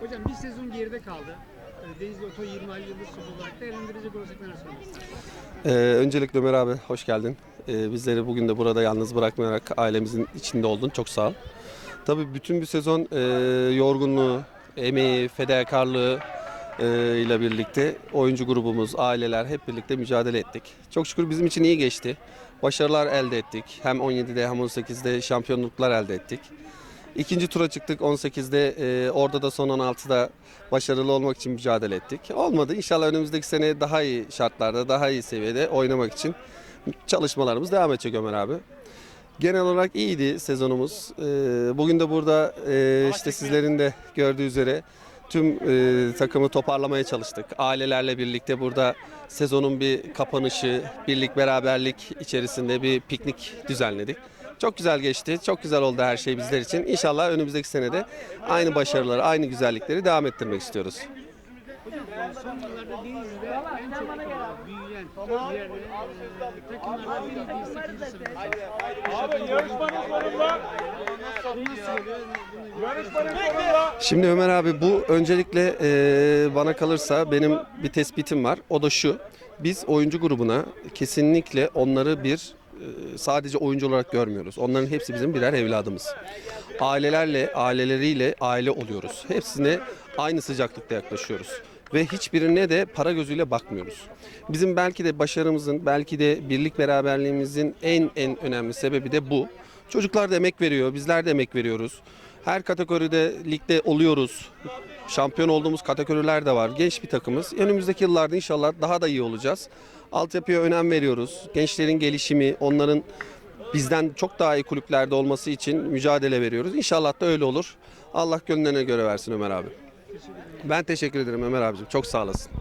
Hocam bir sezon geride kaldı. Ee, Denizli Oto 20 yıldız top olarak değerlendirecek olursak neler söylersiniz? Ee, öncelikle Ömer abi hoş geldin. Ee, bizleri bugün de burada yalnız bırakmayarak ailemizin içinde oldun. Çok sağ ol. Tabii bütün bir sezon e, yorgunluğu, emeği, fedakarlığı e, ile birlikte oyuncu grubumuz, aileler hep birlikte mücadele ettik. Çok şükür bizim için iyi geçti. Başarılar elde ettik. Hem 17'de hem 18'de şampiyonluklar elde ettik. İkinci tura çıktık 18'de e, orada da son 16'da başarılı olmak için mücadele ettik. Olmadı. İnşallah önümüzdeki sene daha iyi şartlarda, daha iyi seviyede oynamak için çalışmalarımız devam edecek Ömer abi. Genel olarak iyiydi sezonumuz. E, bugün de burada e, işte sizlerin de gördüğü üzere tüm e, takımı toparlamaya çalıştık. Ailelerle birlikte burada sezonun bir kapanışı, birlik beraberlik içerisinde bir piknik düzenledik. Çok güzel geçti. Çok güzel oldu her şey bizler için. İnşallah önümüzdeki senede aynı başarıları, aynı güzellikleri devam ettirmek istiyoruz. Şimdi Ömer abi bu öncelikle e, bana kalırsa benim bir tespitim var. O da şu. Biz oyuncu grubuna kesinlikle onları bir sadece oyuncu olarak görmüyoruz. Onların hepsi bizim birer evladımız. Ailelerle, aileleriyle aile oluyoruz. Hepsine aynı sıcaklıkta yaklaşıyoruz. Ve hiçbirine de para gözüyle bakmıyoruz. Bizim belki de başarımızın, belki de birlik beraberliğimizin en en önemli sebebi de bu. Çocuklar da emek veriyor, bizler de emek veriyoruz. Her kategoride ligde oluyoruz. Şampiyon olduğumuz kategoriler de var. Genç bir takımız. Önümüzdeki yıllarda inşallah daha da iyi olacağız. Altyapıya önem veriyoruz. Gençlerin gelişimi, onların bizden çok daha iyi kulüplerde olması için mücadele veriyoruz. İnşallah da öyle olur. Allah gönlüne göre versin Ömer abi. Ben teşekkür ederim Ömer abicim. Çok sağ olasın.